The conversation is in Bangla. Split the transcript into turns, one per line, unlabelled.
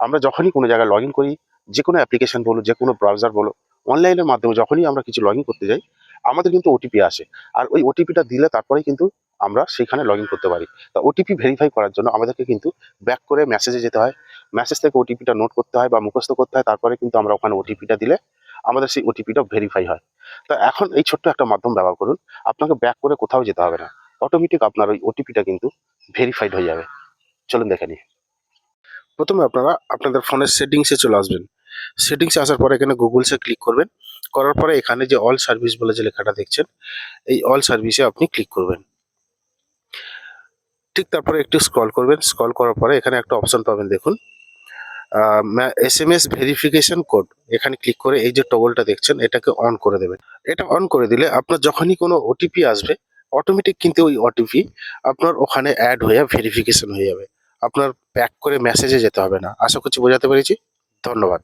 আমরা যখনই কোনো জায়গায় লগ ইন করি যে কোনো অ্যাপ্লিকেশন বলো যে কোনো ব্রাউজার বলো অনলাইনের মাধ্যমে যখনই আমরা কিছু লগ ইন করতে যাই, আমাদের কিন্তু ওটিপি আসে। আর ওই ওটিপিটা দিলে তারপরেই কিন্তু আমরা সেখানে লগ করতে পারি। তা ওটিপি ভেরিফাই করার জন্য আমাদেরকে কিন্তু ব্যাক করে মেসেজে যেতে হয়। মেসেজ থেকে ওটিপিটা নোট করতে হয় বা মুখস্থ করতে হয়, তারপরে কিন্তু আমরা ওখানে ওটিপিটা দিলে আমাদের সেই ওটিপিটা ভেরিফাই হয়। তা এখন এই ছোট্ট একটা মাধ্যম ব্যবহার করুন, আপনাকে ব্যাক করে কোথাও যেতে হবে না। অটোমেটিক আপনার ওই ওটিপিটা কিন্তু ভেরিফাইড হয়ে যাবে। চলুন দেখে নিই। প্রথমে আপনারা আপনাদের ফোনের সেটিংসে চলে আসবেন। সেটিংসে আসার পরে এখানে গুগলসে ক্লিক করবেন। করার পরে এখানে যে অল সার্ভিস বলে যে লেখাটা দেখছেন, এই অল সার্ভিসে আপনি ক্লিক করবেন। ঠিক তারপরে একটু স্ক্রল করবেন। স্ক্রল করার পরে এখানে একটা অপশন পাবেন দেখুন। S M S verification code এখানে ক্লিক করে এই যে টগলটা দেখছেন, এটাকে অন করে দেবেন। এটা অন করে দিলে আপনার যখনই কোনো ওটিপি আসবে অটোমেটিক কিন্তু ওই ওটিপি আপনার ওখানে অ্যাড হয়ে ভেরিফিকেশন হয়ে যাবে। আপনার প্যাক করে মেসেজে যেতে হবে না। আশা করছি বোঝাতে পেরেছি। ধন্যবাদ।